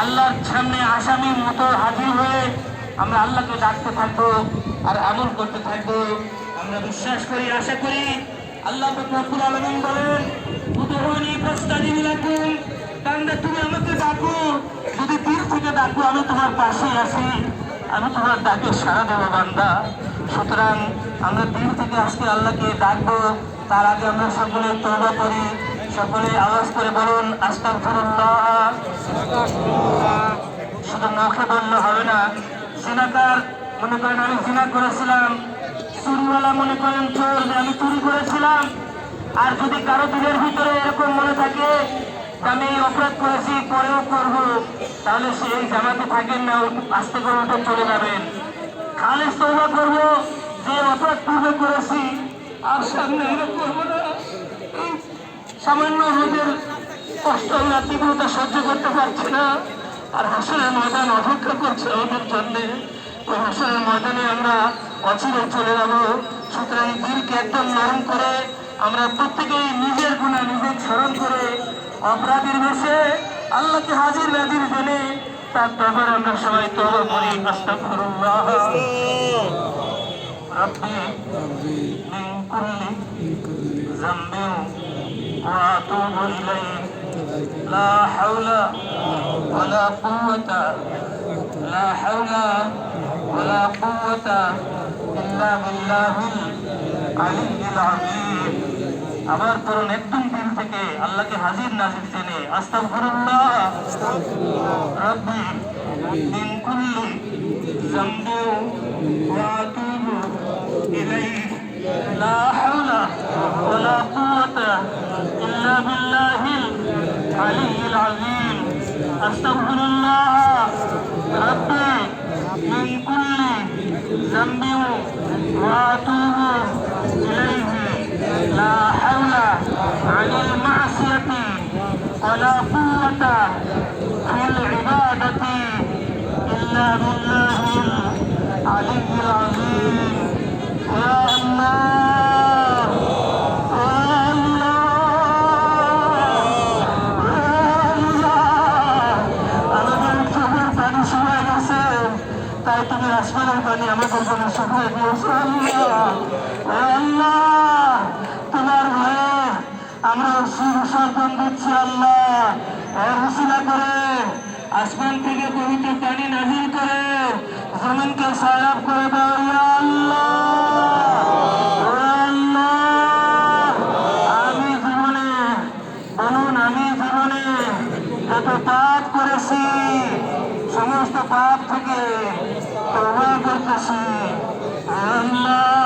আল্লাহর সামনে আসামির মতো হাজির হয়ে আমরা আল্লাহকে ডাকতে থাকব আর আমল করতে থাকব। আমরা বিশ্বাস করি, আশা করি আল্লাহ রব্বুল আলামিন বলেন তুমি আমাকে ডাকো, যদি থেকে আমি তোমার আমি তোমার দেবো সুতরাং আমরা থেকে আজকে আল্লাহকে ডাকবো, তার আগে আমরা সকলে তৌবা করি, সকলে আওয়াজ করে বলুন শুধু মুখে বললে হবে না। জিনাকার মনে করেন আমি জিনা করেছিলাম। চুরিওয়ালা মনে করেন চোর আমি চুরি করেছিলাম। আর যদি কারও দিনের ভিতরে এরকম মনে থাকে আমি অপরাধ করেছি পরেও করব, তাহলে সে এই জামাতে থাকেন না আস্তে করে উঠে চলে যাবেন। খালেজ তৌবা করব, যে অপরাধ পূর্বে করেছি, আর সামনে করব না। সামান্য রোদের কষ্ট, আমরা তীব্রতা সহ্য করতে পারছি না। আর হাসনের ময়দান অপেক্ষা করছে আমাদের জন্যে ওই হাসনের ময়দানে আমরা অচিরে চলে যাব সুতরাং দিলকে একদম নরম করে আমরা প্রত্যেকেই নিজের গুণা নিজে স্মরণ করে অপরাধীর বেশে আল্লাহকে হাজির নাজির জেনে তার দরবারে আমরা সবাই তবা করি আস্তাগফিরুল্লাহ রব্বি মিন কুল্লি ذنب وأتوب إليه لا حول ولا قوة, لا حول ولا قوة إلا بالله العلي العظيم. আমার করুন একদম দিন থেকে আল্লাহকে হাজির নাজির জেনে আস্তাগফিরুল্লাহ। রব্বি মিন কুল্লি যামবি লা العلي العظيم أستغفر الله. ربي من كل ذنب وأتوب إليه. لا তাই তুমি আসমানের পানি আমাদের জন্য শুকিয়ে দিয়েছ আল্লাহ, তোমার ভয়ে আমরা সুসর্পণ দিচ্ছি আল্লাহ। করে আসমান থেকে পবিত্র পানি নাজিল করে জমিনকে সারাপ করে দাও আল্লাহ। আমি জীবনে বলুন, আমি জীবনে যত সমস্ত পাপ থেকে তবা করতেছি আল্লাহ